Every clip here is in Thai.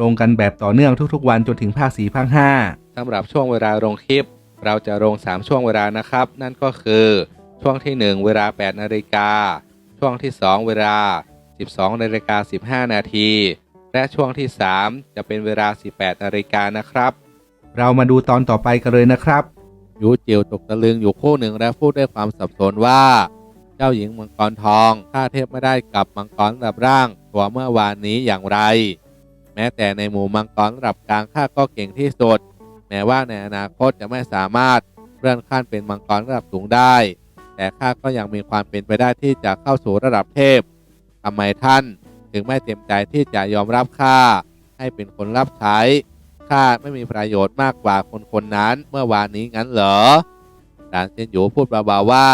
ลงกันแบบต่อเนื่องทุกๆ วันจนถึงภาค4ภาค5สำหรับช่วงเวลาลงคลิป เราจะลง 3 ช่วงเวลานะครับ นั่นก็คือช่วงที่ 1 เวลา 8 นาฬิกา ช่วงที่ 2 เวลา 12 นาฬิกา 15 นาที และช่วงที่ 3 จะเป็นเวลา 18 นาฬิกานะครับ เรามาดูตอนต่อไปกันเลยนะครับยูจิวตกตะลึงอยู่คู่หนึ่งและพูดด้วยความสับสนว่า เจ้าหญิงมังกรทองข้าเทพไม่ได้กับมังกรระดับร่างตัวเมื่อวานนี้อย่างไรแม้แต่ในหมู่มังกรระดับกลางข้าก็เก่งที่สุด แม้ว่าในอนาคตจะไม่สามารถเลื่อนขั้นเป็นมังกรระดับสูงได้ แต่ข้าก็ยังมีความเป็นไปได้ที่จะเข้าสู่ระดับเทพทำไมท่านถึงไม่เต็มใจที่จะยอมรับข้าให้เป็นคนรับใช้ข้าไม่มีประโยชน์มากกว่าคนคนนั้นเมื่อวานนี้งั้นเหรอหลานเซียนหยูพูดเบาๆว่า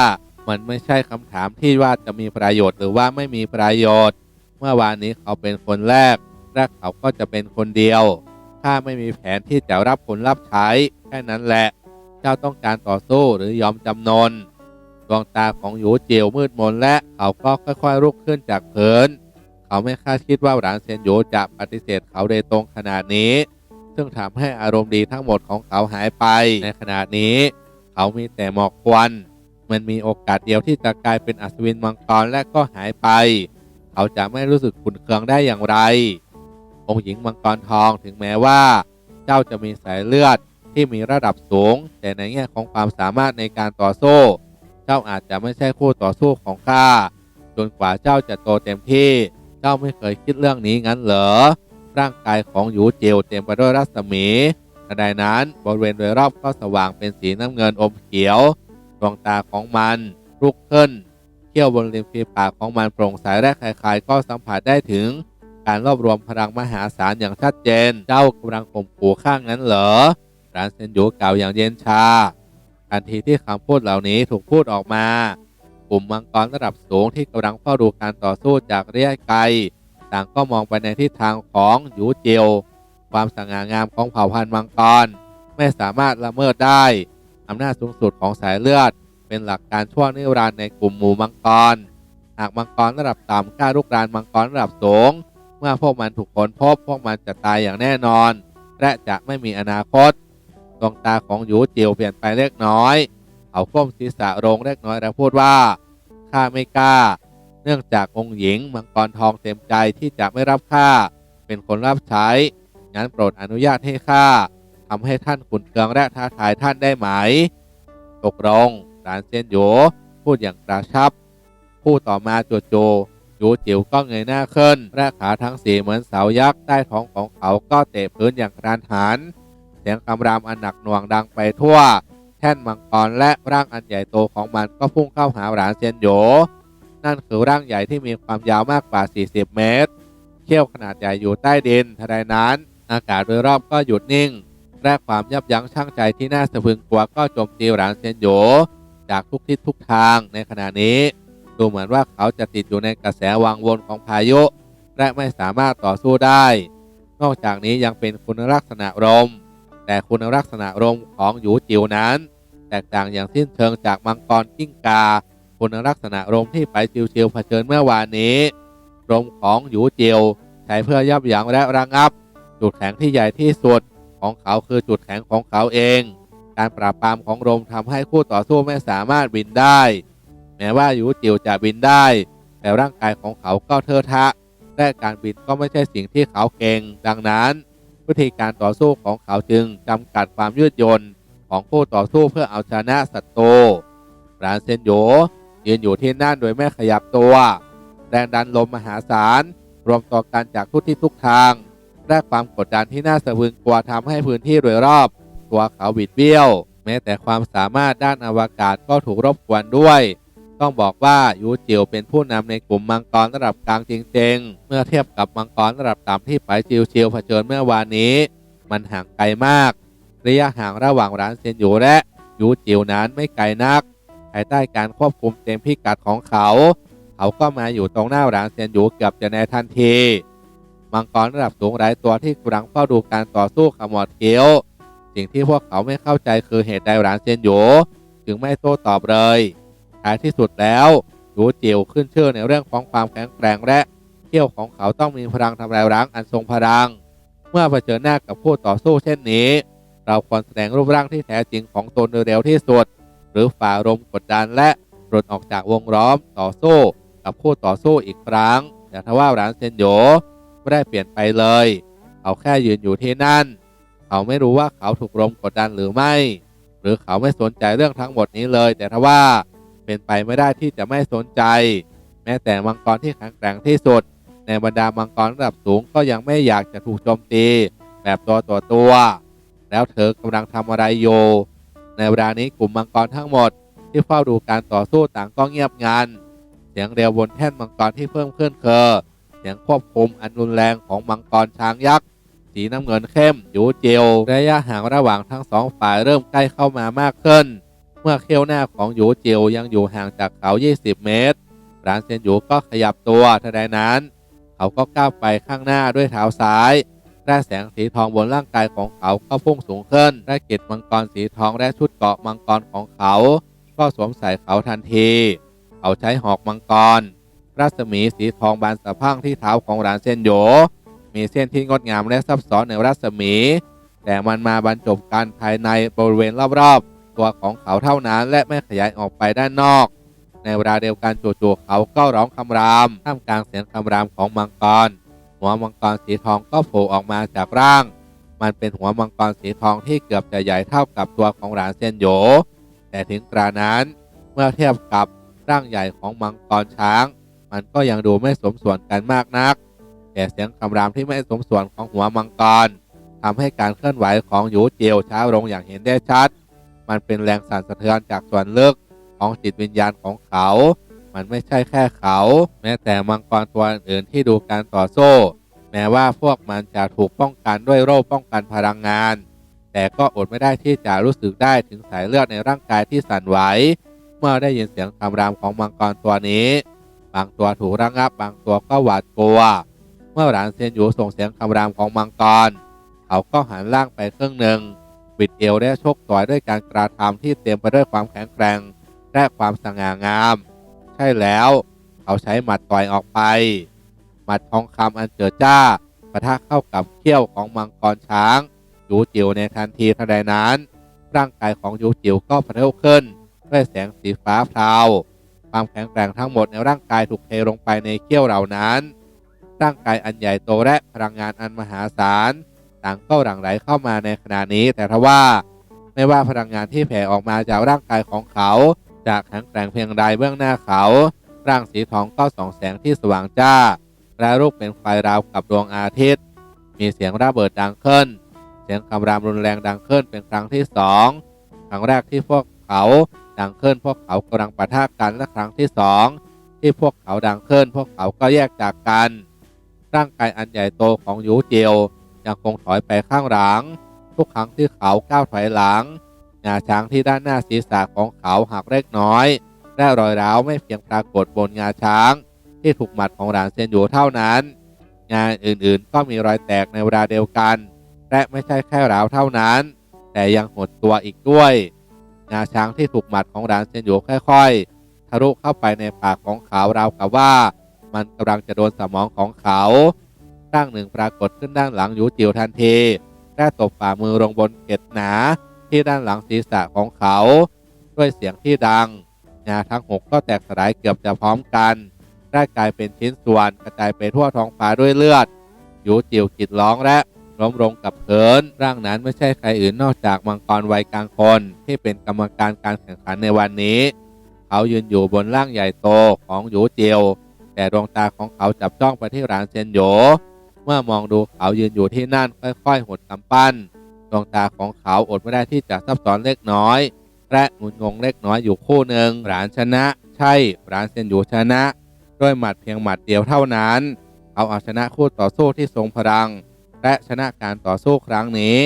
มันไม่ใช่คำถามที่ว่าจะมีประโยชน์หรือว่าไม่มีประโยชน์ เมื่อวานนี้เขาเป็นคนแรก และเขาก็จะเป็นคนเดียวข้าไม่มีแผนที่จะรับผลรับใช้ แค่นั้นแหละ เจ้าต้องการต่อสู้หรือยอมจำนนดวงตาของหยูเจียวมืดมนและเขาก็ค่อยๆลุกขึ้นจากพื้นเขาไม่คาดคิดว่าหลานเซียนหยูจะปฏิเสธเขาโดยตรงขนาดนี้ ซึ่งทำให้อารมณ์ดีทั้งหมดของเขาหายไป ในขณะนี้ เขามีแต่หมอกควัน มันมีโอกาสเดียวที่จะกลายเป็นอัศวินมังกรและก็หายไป เขาจะไม่รู้สึกขุนเคืองได้อย่างไร องค์หญิงมังกรทองถึงแม้ว่า เจ้าจะมีสายเลือดที่มีระดับสูง แต่ในแง่ของความสามารถในการต่อสู้ เจ้าอาจจะไม่ใช่คู่ต่อสู้ของข้าจนกว่าเจ้าจะโตเต็มที่ เจ้าไม่เคยคิดเรื่องนี้งั้นเหรอ ร่างกายของหยูเจียวเต็มไปด้วยรัศมีขณะนั้นบริเวณโดยรอบก็สว่างเป็นสีน้ำเงินอมเขียว ดวงตาของมันลุกขึ้นเขี้ยวบนริมฝีปากของมันโปร่งใสและคล้ายๆก็สัมผัสได้ถึง การรวบรวมพลังมหาศาลอย่างชัดเจน เจ้ากำลังข่มขู่ข้างนั้นเหรอรานเซนยูกล่าวอย่างเย็นชา ทันทีที่คำพูดเหล่านี้ถูกพูดออกมา กลุ่มมังกรระดับสูงที่กำลังเฝ้าดูการต่อสู้จากระยะไกล ต่างก็มองไปในทิศทางของหยูเจียว ความสง่างามของเผ่าพันธุ์มังกร ไม่สามารถละเมิดได้อำนาจสูงสุดของสายเลือด เป็นหลักการชั่วนิรันดร์ในกลุ่มหมู่มังกร หากมังกรระดับต่ำกล้าลุกรานมังกรระดับสูง เมื่อพวกมันถูกค้นพบพวกมันจะตายอย่างแน่นอน และจะไม่มีอนาคต ดวงตาของหยูเจียวเปลี่ยนไปเล็กน้อย เขาก้มศีรษะลงเล็กน้อยแล้วพูดว่าข้าไม่กล้า เนื่องจากองค์หญิงมังกรทองเต็มใจที่จะไม่รับข้าเป็นคนรับใช้งั้นโปรดอนุญาตให้ข้าทำให้ท่านขุนเคืองและท้าทายท่านได้ไหม ตกลงหลานเซียนโยพูดอย่างกระชับพูดต่อมาโจโจ หยูจิ๋วก็เงยหน้าขึ้นและขาทั้งสี่เหมือนเสายักษ์ใต้ท้องของเขาก็เตะพื้นอย่างกรานหัน เสียงคำรามอันหนักหน่วงดังไปทั่ว แท่นมังกรและร่างอันใหญ่โตของมันก็พุ่งเข้าหาหลานเซียนโยนั่นคือร่างใหญ่ที่มีความยาวมากกว่า 40 เมตร เขี้ยวขนาดใหญ่อยู่ใต้ดินทันใดนั้น อากาศโดยรอบก็หยุดนิ่งและความยับยั้งชั่งใจที่น่าสะพึงกลัวก็โจมตีหลานเซียนโยจากทุกทิศทุกทางในขณะนี้ ดูเหมือนว่าเขาจะติดอยู่ในกระแสวังวนของพายุ และไม่สามารถต่อสู้ได้ นอกจากนี้ยังเป็นคุณลักษณะลมแต่คุณลักษณะลมของหยูจิวนั้น แตกต่างอย่างสิ้นเชิงจากมังกรกิ้งกา คุณลักษณะลมที่ไปชิวๆเผชิญเมื่อวานนี้ลมของหยูจียวใช้เพื่อยับยั้งและระงับ จุดแข็งที่ใหญ่ที่สุดของเขาคือจุดแข็งของเขาเอง การปราบปรามของลมทำให้คู่ต่อสู้ไม่สามารถบินได้ แม้ว่ายูจิวจะบินได้ แต่ร่างกายของเขาก็เทอะทะ และการบินก็ไม่ใช่สิ่งที่เขาเก่ง ดังนั้น วิธีการต่อสู้ของเขาจึงจำกัดความยืดหยุ่นของคู่ต่อสู้เพื่อเอาชนะศัตรูรานเซนโยยืนอยู่ที่นั่นโดยไม่ขยับตัว แรงดันลมมหาศาล รวมตัวกันจากทุกที่ทุกทาง และความกดดันที่น่าสะพรึงกลัวทำให้พื้นที่โดยรอบ ตัวเขาบิดเบี้ยว แม้แต่ความสามารถด้านอวกาศก็ถูกรบกวนด้วย ต้องบอกว่ายูจิวเป็นผู้นำในกลุ่มมังกรระดับกลางจริงๆ เมื่อเทียบกับมังกรระดับต่ำที่ไปจิวชิวเผชิญเมื่อวานนี้ มันห่างไกลมาก ระยะห่างระหว่างร้านเซียนหยูและยูจิวนั้นไม่ไกลนัก ภายใต้การควบคุมเต็มพิกัดของเขา เขาก็มาอยู่ตรงหน้าร้านเซียนหยูเกือบจะในทันที มังกรระดับสูงหลายตัวที่กำลังเฝ้าดูการต่อสู้ขมวดเคียว สิ่งที่พวกเขาไม่เข้าใจคือเหตุใดร้านเซียนหยูถึงไม่โต้ตอบเลย ท้ายที่สุดแล้วหยูจิวขึ้นชื่อในเรื่องของความแข็งแกร่งและเขี้ยวของเขาต้องมีพลังทำลายล้างอันทรงพลัง เมื่อเผชิญหน้ากับผู้ต่อสู้เช่นนี้ เราควรแสดงรูปร่างที่แท้จริงของตนโดยเร็วที่สุด หรือฝ่าลมกดดันและหลุดออกจากวงล้อมต่อสู้กับผู้ต่อสู้อีกครั้ง แต่ทว่าร้านเซนโยไม่ได้เปลี่ยนไปเลย เขาแค่ยืนอยู่ที่นั่น เขาไม่รู้ว่าเขาถูกลมกดดันหรือไม่ หรือเขาไม่สนใจเรื่องทั้งหมดนี้เลย แต่ทว่า เป็นไปไม่ได้ที่จะไม่สนใจ แม้แต่มังกรที่แข็งแกร่งที่สุด ในบรรดามังกรระดับสูงก็ยังไม่อยากจะถูกโจมตี แบบตัวต่อตัว แล้วเธอกำลังทำอะไรอยู่ในเวลานี้กลุ่มมังกรทั้งหมด ที่เฝ้าดูการต่อสู้ต่างก็เงียบงันเสียงเรียวบนแท่นมังกรที่เพิ่มขึ้นคือเสียงควบคุมอันรุนแรงของมังกรช้างยักษ์สีน้ำเงินเข้มอยู่เจลระยะห่างระหว่างทั้งสองฝ่ายเริ่มใกล้เข้ามามากขึ้น มื่อเขี้ยวหน้าของหยูเจลยังอยู่ห่างจากเขา 20 เมตรร้านเซียนหยูก็ขยับตัวทันใดนั้น เขาก็ก้าวไปข้างหน้าด้วยเท้าซ้ายและแสงสีทองบนร่างกายของเขาก็พุ่งสูงขึ้นและเกล็ดมังกรสีทองและชุดเกราะมังกรของเขา ก็สวมใส่เขาทันที เขาใช้หอกมังกร รัศมีสีทองบานสะพั่งที่เท้าของหลานเซียนโยมีเส้นที่งดงามและซับซ้อนในรัศมี แต่มันมาบรรจบกันภายในบริเวณรอบๆ ตัวของเขาเท่านั้น และไม่ขยายออกไปด้านนอก ในเวลาเดียวกันจู่ๆเขาก็ร้องคำรามท่ามกลางเสียงคำรามของมังกร หัวมังกรสีทองก็โผล่ออกมาจากร่าง มันเป็นหัวมังกรสีทองที่เกือบจะใหญ่เท่ากับตัวของหลานเซียนโหยแต่ถึงกระนั้นเมื่อเทียบกับร่างใหญ่ของมังกรช้าง มันก็ยังดูไม่สมส่วนกันมากนัก แต่เสียงคำรามที่ไม่สมส่วนของหัวมังกรทำให้การเคลื่อนไหวของหยูเจียวช้าลงอย่างเห็นได้ชัด มันเป็นแรงสั่นสะเทือนจากส่วนลึกของจิตวิญญาณของเขา มันไม่ใช่แค่เขา แม้แต่มังกรตัวอื่นที่ดูการต่อสู้ แม้ว่าพวกมันจะถูกป้องกันด้วยโรคป้องกันพลังงาน แต่ก็อดไม่ได้ที่จะรู้สึกได้ถึงสายเลือดในร่างกายที่สั่นไหว เมื่อได้ยินเสียงคำรามของมังกรตัวนี้ บางตัวถูกระงับบางตัวก็หวาดกลัว เมื่อหลานเซียนหยูส่งเสียงคำรามของมังกร เขาก็หันล่างไปครึ่งหนึ่ง บิดเอวและชกต่อยด้วยการกระทำที่เต็มไปด้วยความแข็งแกร่งและความสง่างาม ใช่แล้ว เขาใช้หมัดต่อยออกไป หมัดทองคำอันเจิดจ้าปะทะเข้ากับเขี้ยวของมังกรช้างยูจิวในทันทีทันใดนั้น ร่างกายของยูจิวก็พะเทวขึ้น ด้วยแสงสีฟ้าพราวความแข็งแกร่งทั้งหมดในร่างกายถูกเทลงไปในเขี้ยวเหล่านั้น ร่างกายอันใหญ่โตและพลังงานอันมหาศาล ต่างก็หลั่งไหลเข้ามาในขณะนี้ แต่ทว่าไม่ว่าพลังงานที่แผ่ออกมาจากร่างกายของเขา จากแข็งแกร่งเพียงใดเบื้องหน้าเขา ร่างสีทองก็ส่องแสงที่สว่างจ้า และรูปเป็นไฟราวกับดวงอาทิตย์ มีเสียงระเบิดดังขึ้น เสียงคำรามรุนแรงดังขึ้นเป็นครั้งที่สองครั้งแรกที่พวกเขาดังขึ้นพวกเขากำลังปะทะกันและครั้งที่สองที่พวกเขาดังขึ้น พวกเขาก็แยกจากกัน ร่างกายอันใหญ่โตของยูเจียว ยังคงถอยไปข้างหลัง ทุกครั้งที่เขาก้าวถอยหลังงาช้างที่ด้านหน้าศีรษะของเขาหักเล็กน้อย และรอยร้าวไม่เพียงปรากฏบนงาช้าง ที่ถูกหมัดของหลานเซียนอยู่เท่านั้น งานอื่นๆก็มีรอยแตกในเวลาเดียวกัน และไม่ใช่แค่ร้าวเท่านั้น แต่ยังหดตัวอีกด้วย งาช้างที่ถูกหมัดของหลานเซียนอยู่ค่อยๆทะลุเข้าไปในปากของเขาราวกับว่า มันกำลังจะโดนสมองของเขา ร่างหนึ่งปรากฏขึ้นด้านหลังหยูจิวทันทีและตบฝ่ามือลงบนเกล็ดหนาที่ด้านหลังศีรษะของเขา ด้วยเสียงที่ดังงาทั้งหกก็แตกสลายเกือบจะพร้อมกันได้กลายเป็นชิ้นส่วนกระจายไปทั่วท้องฟ้าด้วยเลือดหยูจิวกรีดร้องและล้มลงกับพื้นร่างนั้นไม่ใช่ใครอื่นนอกจากมังกรวัยกลางคน ที่เป็นกรรมการการแข่งขันในวันนี้ เขายืนอยู่บนร่างใหญ่โตของหยูเจียว แต่ดวงตาของเขาจับจ้องไปที่ร้านเซนโย เมื่อมองดูเขายืนอยู่ที่นั่นค่อยๆหดกำปั้นดวงตาของเขาอดไม่ได้ที่จะซับซ้อนเล็กน้อย และงุนงงเล็กน้อยอยู่คู่หนึ่งหลานชนะ ใช่ร้านเซนอยู่ชนะ ด้วยหมัดเพียงหมัดเดียวเท่านั้นเขาเอาชนะคู่ต่อสู้ที่ทรงพลัง และชนะการต่อสู้ครั้งนี้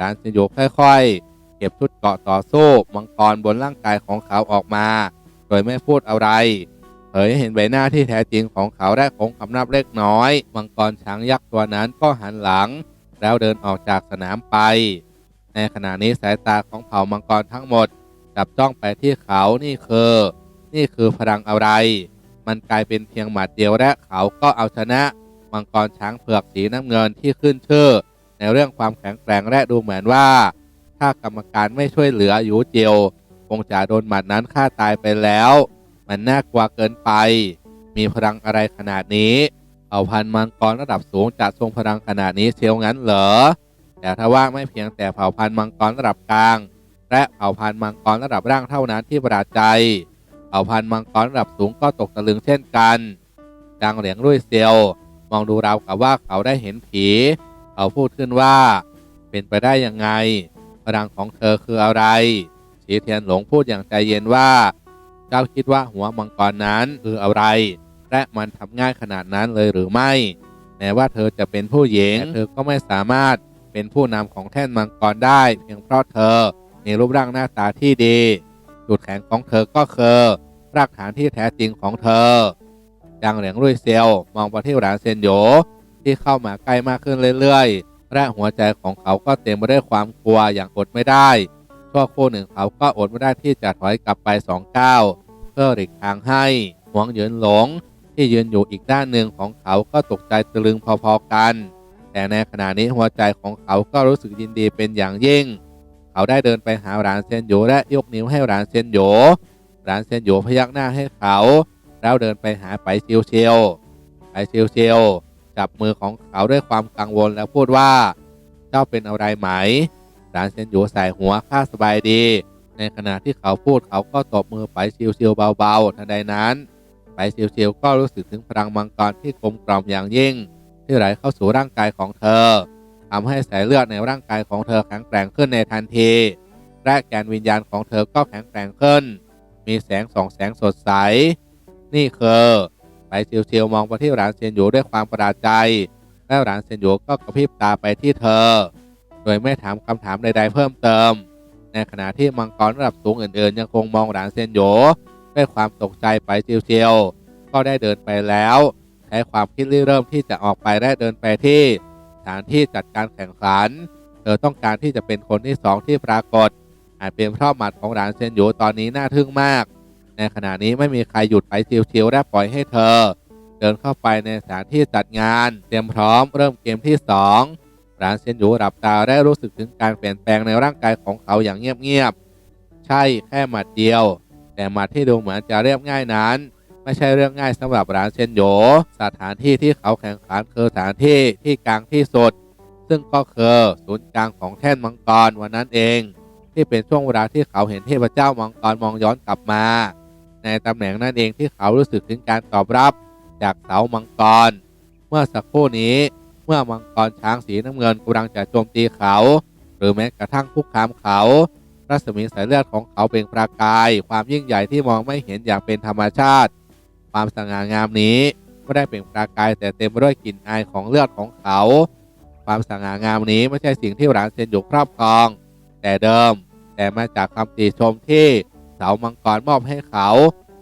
ร้านเซนอยู่ค่อยๆ เก็บชุดเกาะต่อสู้มังกรบนร่างกายของเขาออกมา โดยไม่พูดอะไร เผยให้เห็นใบหน้าที่แท้จริงของเขาและคงคำนับเล็กน้อย มังกรช้างยักษ์ตัวนั้นก็หันหลัง แล้วเดินออกจากสนามไป ในขณะนี้สายตาของเผ่ามังกรทั้งหมด จับจ้องไปที่เขานี่คือ นี่คือพลังอะไร มันกลายเป็นเพียงหมัดเดียวและเขาก็เอาชนะ มังกรช้างเผือกสีน้ำเงินที่ขึ้นชื่อ ในเรื่องความแข็งแกร่งและดูเหมือนว่า ถ้ากรรมการไม่ช่วยเหลือยูเจียวคงจะโดนหมัดนั้นฆ่าตายไปแล้ว มันน่ากลัวเกินไป มีพลังอะไรขนาดนี้เผ่าพันธุ์มังกรระดับสูงจะทรงพลังขนาดนี้เชียวงั้นเหรอ แต่ถ้าว่าไม่เพียงแต่เผ่าพันธุ์มังกรระดับกลาง และเผ่าพันธุ์มังกรระดับล่างเท่านั้นที่ประหลาดใจ เผ่าพันธุ์มังกรระดับสูงก็ตกตะลึงเช่นกัน จางเหลียงรุ่ยเซียวมองดูราวกับว่าเขาได้เห็นผี เขาพูดขึ้นว่า เป็นไปได้ยังไง พลังของเธอคืออะไรสีเทียนหลงพูดอย่างใจเย็นว่า เจ้าคิดว่าหัวมังกรนั้นคืออะไร และมันทำง่ายขนาดนั้นเลยหรือไม่ แม้ว่าเธอจะเป็นผู้หญิงแต่เธอก็ไม่สามารถเป็นผู้นำของแท่นมังกรได้ เพียงเพราะเธอมีรูปร่างหน้าตาที่ดี จุดแข็งของเธอก็คือรากฐานที่แท้จริงของเธอจางเหลียงรุ่ยเซียวมองไปที่หลานเซนโหยที่เข้ามาใกล้มากขึ้นเรื่อยๆและหัวใจของเขาก็เต็มไปด้วยความกลัวอย่างอดไม่ได้ ชั่วครู่หนึ่งเขาก็อดไม่ได้ที่จะถอยกลับไปสองก้าวเพื่อหลีกทางให้หวงเหยินหลง ที่ยืนอยู่อีกด้านหนึ่งของเขาก็ตกใจตะลึงพอๆกัน แต่ในขณะนี้หัวใจของเขาก็รู้สึกยินดีเป็นอย่างยิ่ง เขาได้เดินไปหาหลานเซนโยและยกนิ้วให้หลานเซนโยหลานเซนโยพยักหน้าให้เขา แล้วเดินไปหาไปเชียวเชียวไปเชียวเชียวจับมือของเขาด้วยความกังวลแล้วพูดว่า เจ้าเป็นอะไรไหม หลานเซนโยใส่หัวข้าสบายดี ในขณะที่เขาพูดเขาก็ตบมือไปเชียวเชียวเบาๆทันใดนั้นไปเซียวเซียวก็รู้สึกถึงพลังมังกรที่กลมกล่อมอย่างยิ่ง ที่ไหลเข้าสู่ร่างกายของเธอทำให้สายเลือดในร่างกายของเธอแข็งแกร่งขึ้นในทันทีและแกนวิญญาณของเธอก็แข็งแกร่งขึ้น มีแสงสองแสงสดใส นี่คือไปเซียวเซียวมองไปที่หลานเซียนหยูด้วยความประหลาดใจ และหลานเซียนหยูก็กระพริบตาไปที่เธอ โดยไม่ถามคำถามใด ๆ เพิ่มเติม ในขณะที่มังกรระดับสูงอื่นๆ ยังคงมองหลานเซนโยด้วยความตกใจไปเชียวๆก็ได้เดินไปแล้วใช้ความคิดเริ่มที่จะออกไปและเดินไปที่สถานที่จัดการแข่งขัน เธอต้องการที่จะเป็นคนที่สองที่ปรากฏ อาจเป็นเพราะหมัดของหลานเซนโยตอนนี้น่าทึ่งมาก ในขณะนี้ไม่มีใครหยุดไปเชียวๆและปล่อยให้เธอ เดินเข้าไปในสถานที่จัดงาน เตรียมพร้อมเริ่มเกมที่ 2 ร้านเซียนหยูหลับตาและรู้สึกถึงการเปลี่ยนแปลงในร่างกายของเขาอย่างเงียบๆ ใช่แค่หมัดเดียว แต่หมัดที่ดูเหมือนจะเรียบง่ายนั้น ไม่ใช่เรื่องง่ายสำหรับร้านเซียนหยูสถานที่ที่เขาแข่งขันคือสถานที่ที่กลางที่สุด ซึ่งก็คือศูนย์กลางของแท่นมังกรวันนั้นเอง ที่เป็นช่วงเวลาที่เขาเห็นเทพเจ้ามังกรมองย้อนกลับมา ในตำแหน่งนั่นเองที่เขารู้สึกถึงการตอบรับจากเสามังกร เมื่อสักครู่นี้ มื่อมังกรช้างสีน้ำเงินกำลังจะโจมตีเขา หรือแม้กระทั่งคุกคามเขารัศมีสายเลือดของเขาเป็นประกาย ความยิ่งใหญ่ที่มองไม่เห็นอย่างเป็นธรรมชาติ ความสง่างามนี้ไม่ได้เป็นประกายแต่เต็มไปด้วยกลิ่นอายของเลือดของเขา ความสง่างามนี้ไม่ใช่สิ่งที่หลานเซนหยกครอบครอง แต่เดิม แต่มาจากคำติชมที่เสามังกรมอบให้เขา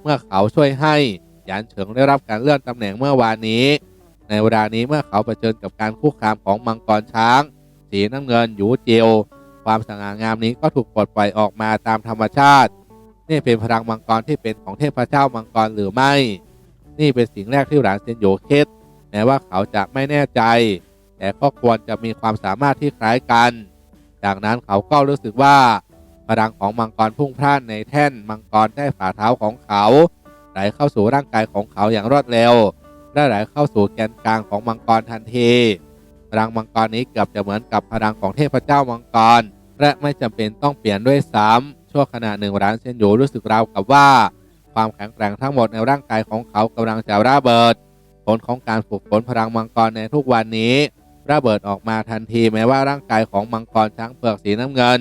เมื่อเขาช่วยให้หยานเฉิงได้รับการเลื่อนตำแหน่งเมื่อวานนี้ ในเวลานี้เมื่อเขาเผชิญกับการคุกคามของมังกรช้าง สีน้ำเงินหยูเจียว ความสง่างามนี้ก็ถูกปลดปล่อยออกมาตามธรรมชาติ นี่เป็นพลังมังกรที่เป็นของเทพเจ้ามังกรหรือไม่ นี่เป็นสิ่งแรกที่หลานเซนโยเคิดแม้ว่าเขาจะไม่แน่ใจ แต่ก็ควรจะมีความสามารถที่คล้ายกัน จากนั้นเขาก็รู้สึกว่าพลังของมังกรพุ่งพล่านในแท่นมังกรได้ฝ่าเท้าของเขาไหลเข้าสู่ร่างกายของเขาอย่างรวดเร็ว และไหลเข้าสู่แกนกลางของมังกรทันทีพลังมังกรนี้เกือบจะเหมือนกับพลังของเทพเจ้ามังกร และไม่จำเป็นต้องเปลี่ยนด้วยซ้ำชั่วขณะหนึ่งร้านเซนโยรู้สึกราวกับว่า ความแข็งแกร่งทั้งหมดในร่างกายของเขากำลังจะระเบิด ผลของการฝึกฝนพลังมังกรในทุกวันนี้ระเบิดออกมาทันทีแม้ว่าร่างกายของมังกรช้างเผือกสีน้ำเงิน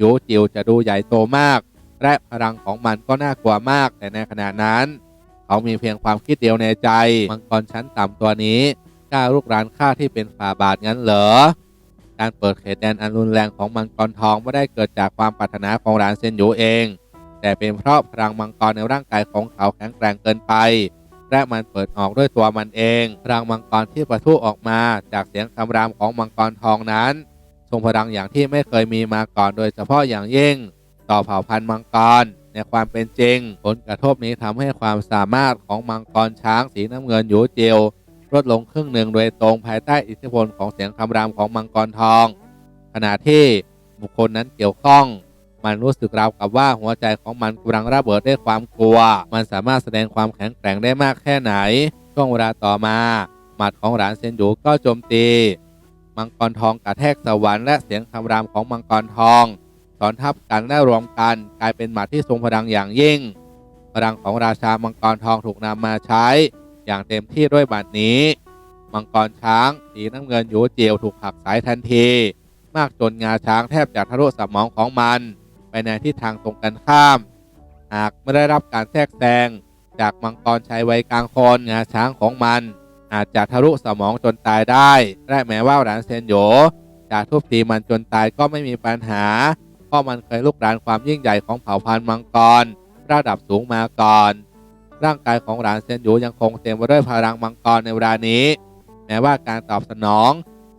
ยูจิวจะดูใหญ่โตมาก และพลังของมันก็น่ากลัวมาก แต่ในขณะนั้น เขามีเพียงความคิดเดียวในใจ มังกรชั้นต่ำตัวนี้กล้าลุกรานข้าที่เป็นฝ่าบาทงั้นเหรอ การเปิดเขตแดนอันรุนแรงของมังกรทองไม่ได้เกิดจากความปรารถนาของหลานเซนยูเอง แต่เป็นเพราะพลังมังกรในร่างกายของเขาแข็งแกร่งเกินไป และมันเปิดออกด้วยตัวมันเอง พลังมังกรที่ประทุออกมาจากเสียงคำรามของมังกรทองนั้นทรงพลังอย่างที่ไม่เคยมีมาก่อนโดยเฉพาะอย่างยิ่ง ต่อเผ่าพันธุ์มังกร ในความเป็นจริง ผลกระทบนี้ทำให้ความสามารถของมังกรช้างสีน้ำเงินหยูเจียวลดลงครึ่งหนึ่งโดยตรงภายใต้อิทธิพลของเสียงคำรามของมังกรทอง ขณะที่บุคคลนั้นเกี่ยวข้อง มันรู้สึกราวกับว่าหัวใจของมันกำลังระเบิดด้วยความกลัว มันสามารถแสดงความแข็งแกร่งได้มากแค่ไหน ช่วงเวลาต่อมา หมัดของหลานเซนยูก็โจมตี มังกรทองกระแทกสวรรค์และเสียงคำรามของมังกรทอง สอนทับกันและรวมกันกลายเป็นหมัดที่ทรงพลังอย่างยิ่ง พลังของราชามังกรทองถูกนำมาใช้ อย่างเต็มที่ด้วยบัดนี้ มังกรช้างสีน้ำเงินยูเจียวถูกหักสายทันที มากจนงาช้างแทบจะทะลุสมองของมัน ไปในทิศทางตรงกันข้าม หากไม่ได้รับการแทรกแซงจากมังกรชายวัยกลางคนงาช้างของมัน อาจจะทะลุสมองจนตายได้และแม้ว่าหลานเซนโยจะทุบตีมันจนตายก็ไม่มีปัญหา เพราะมันเคยลุกรานความยิ่งใหญ่ของเผ่าพันธุ์มังกร ระดับสูงมาก่อน ร่างกายของหลานเซนโยยังคงเต็มไปด้วยพลังมังกรในเวลานี้ แม้ว่าการตอบสนอง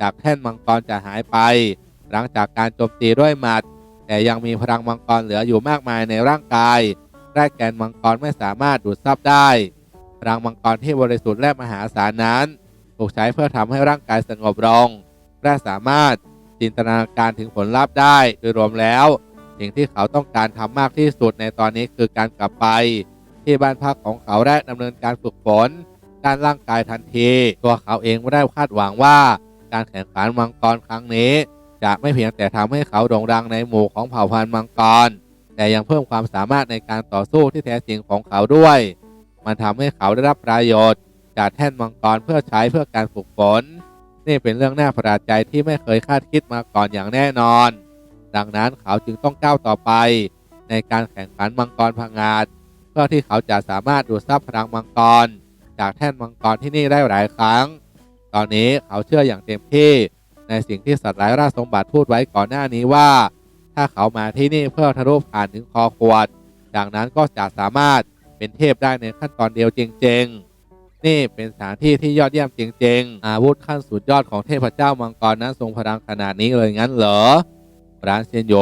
จากแท่นมังกรจะหายไป หลังจากการโจมตีด้วยหมัด แต่ยังมีพลังมังกรเหลืออยู่มากมายในร่างกายและแกนมังกรไม่สามารถดูดซับได้พลังมังกรที่บริสุทธิ์และมหาศาลนั้น ถูกใช้เพื่อทำให้ร่างกายสงบลงและสามารถ จินตนาการถึงผลลัพธ์ได้ โดยรวมแล้ว สิ่งที่เขาต้องการทำมากที่สุดในตอนนี้คือการกลับไป ที่บ้านพักของเขาและดำเนินการฝึกฝนด้านร่างกายทันที ตัวเขาเองไม่ได้คาดหวังว่า การแข่งขันมังกรครั้งนี้ จะไม่เพียงแต่ทำให้เขาโด่งดังในหมู่ของเผ่าพันธุ์มังกร แต่ยังเพิ่มความสามารถในการต่อสู้ที่แท้จริงของเขาด้วย มันทำให้เขาได้รับประโยชน์จากแท่นมังกรเพื่อใช้เพื่อการฝึกฝน นี่เป็นเรื่องน่าประหลาดใจที่ไม่เคยคาดคิดมาก่อนอย่างแน่นอน ดังนั้นเขาจึงต้องก้าวต่อไป ในการแข่งขันมังกรพังงาดเพื่อที่เขาจะสามารถดูดซับพลังมังกร จากแท่นมังกรที่นี่ได้หลายครั้ง ตอนนี้เขาเชื่ออย่างเต็มที่ ในสิ่งที่สัตว์ร้ายราชสมบัติพูดไว้ก่อนหน้านี้ว่า ถ้าเขามาที่นี่เพื่อทะลุผ่านถึงคอขวดจากนั้นก็จะสามารถเป็นเทพได้ในขั้นตอนเดียวจริง ๆ นี่เป็นสถานที่ที่ยอดเยี่ยมจริงๆ อาวุธขั้นสุดยอดของเทพเจ้ามังกรนั้นทรงพลังขนาดนี้เลยงั้นเหรอร้านเซียนโย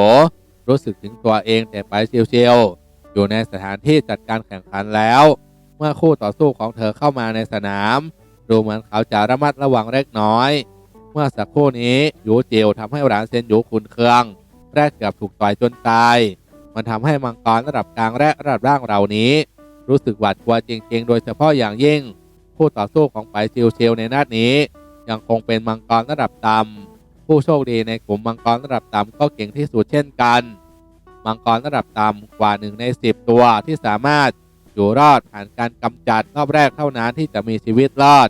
รู้สึกถึงตัวเองแต่ไปเชียวๆอยู่ในสถานที่จัดการแข่งขันแล้ว เมื่อคู่ต่อสู้ของเธอเข้ามาในสนาม ดูเหมือนเขาจะระมัดระวังเล็กน้อย เมื่อสักครู่นี้หยูเจียวทำให้หลานเซียนหยูขุนเคืองแรกเกือบถูกต่อยจนตาย มันทำให้มังกรระดับกลางและระดับล่างเหล่านี้ รู้สึกหวาดกลัวจริงๆ โดยเฉพาะอย่างยิ่ง ผู้ต่อสู้ของไปซิวเชลในนัดนี้ ยังคงเป็นมังกรระดับต่ำผู้โชคดีในกลุ่มมังกรระดับต่ำก็เก่งที่สุดเช่นกัน มังกรระดับต่ำกว่าหนึ่งใน10 ตัวที่สามารถอยู่รอดผ่านการกำจัดรอบแรกเท่านั้นที่จะมีชีวิตรอด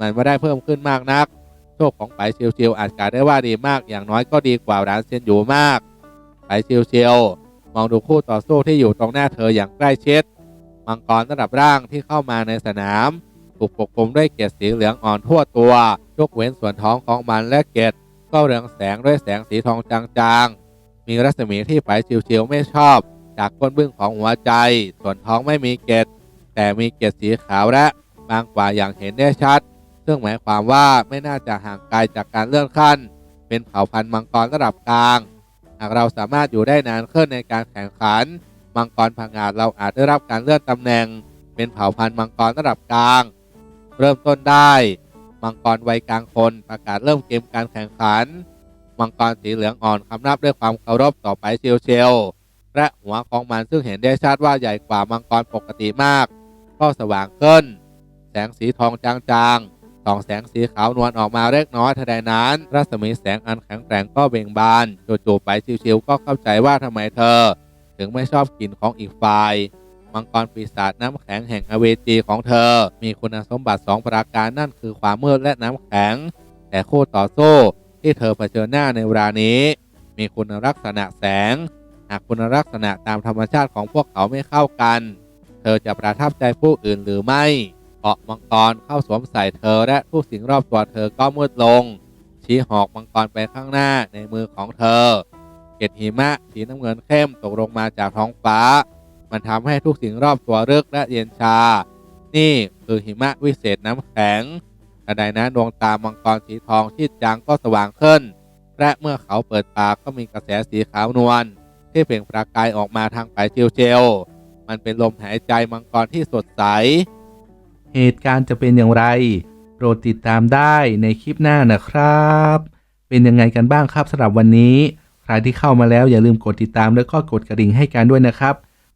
มันไม่ได้เพิ่มขึ้นมากนัก โชคของไปซิวเชลอาจกล่าวได้ว่าดีมากอย่างน้อยก็ดีกว่าร้านเซียนอยู่มากไปซิวเชลมองดูคู่ต่อสู้ที่อยู่ตรงหน้าเธออย่างใกล้ชิด มังกรระดับร่างที่เข้ามาในสนาม ถูกปกคลุมด้วยเกล็ดสีเหลืองอ่อนทั่วตัวยกเว้นส่วนท้องของมันและเกล็ดก็เรืองแสงด้วยแสงสีทองจางๆ มีรัศมีที่ไปชิวๆไม่ชอบ จากก้นบึ้งของหัวใจ ส่วนท้องไม่มีเกล็ดแต่มีเกล็ดสีขาวและบางกว่าอย่างเห็นได้ชัด ซึ่งหมายความว่าไม่น่าจะห่างไกลจากการเลื่อนขั้น เป็นเผ่าพันธุ์มังกรระดับกลาง หากเราสามารถอยู่ได้นานขึ้นในการแข่งขัน มังกรพังงาดเราอาจได้รับการเลื่อนตำแหน่ง เป็นเผ่าพันธุ์มังกรระดับกลาง เริ่มต้นได้ มังกรวัยกลางคนประกาศเริ่มเกมการแข่งขัน มังกรสีเหลืองอ่อนคำนับด้วยความเคารพต่อไปเชลเชลและหัวของมันซึ่งเห็นได้ชัดว่าใหญ่กว่ามังกรปกติมาก ก็สว่างขึ้น แสงสีทองจางๆส่องแสงสีขาวนวลออกมาเล็กน้อยทันใดนั้น รัศมีแสงอันแข็งแกร่งก็เบ่งบานจู่ๆไปชิวๆก็เข้าใจว่าทำไมเธอ ถึงไม่ชอบกลิ่นของอีกฝ่าย มังกรปีศาจน้ำแข็งแห่งอเวจีของเธอ มีคุณสมบัติสองประการนั่นคือความมืดและน้ำแข็ง แต่คู่ต่อสู้ที่เธอเผชิญหน้าในเวลานี้ มีคุณลักษณะแสง หากคุณลักษณะตามธรรมชาติของพวกเขาไม่เข้ากัน เธอจะประทับใจผู้อื่นหรือไม่เกาะมังกรเข้าสวมใส่เธอและทุกสิ่งรอบตัวเธอก็มืดลง ชี้หอกมังกรไปข้างหน้าในมือของเธอเกล็ดหิมะสีน้ำเงินเข้มตกลงมาจากท้องฟ้า มันทำให้ทุกสิ่งรอบตัวเรึกและเย็นชา นี่คือหิมะวิเศษน้ำแข็งทันใดนั้นดวงตามังกรสีทองที่จางก็สว่างขึ้น และเมื่อเขาเปิดปากก็มีกระแสสีขาวนวลที่เปล่งประกายออกมาทางปลายเจลเจลมันเป็นลมหายใจมังกรที่สดใส เหตุการณ์จะเป็นอย่างไร โปรดติดตามได้ในคลิปหน้านะครับ เป็นยังไงกันบ้างครับสำหรับวันนี้ ใครที่เข้ามาแล้วอย่าลืมกดติดตามแล้วก็กดกระดิ่งให้กันด้วยนะครับ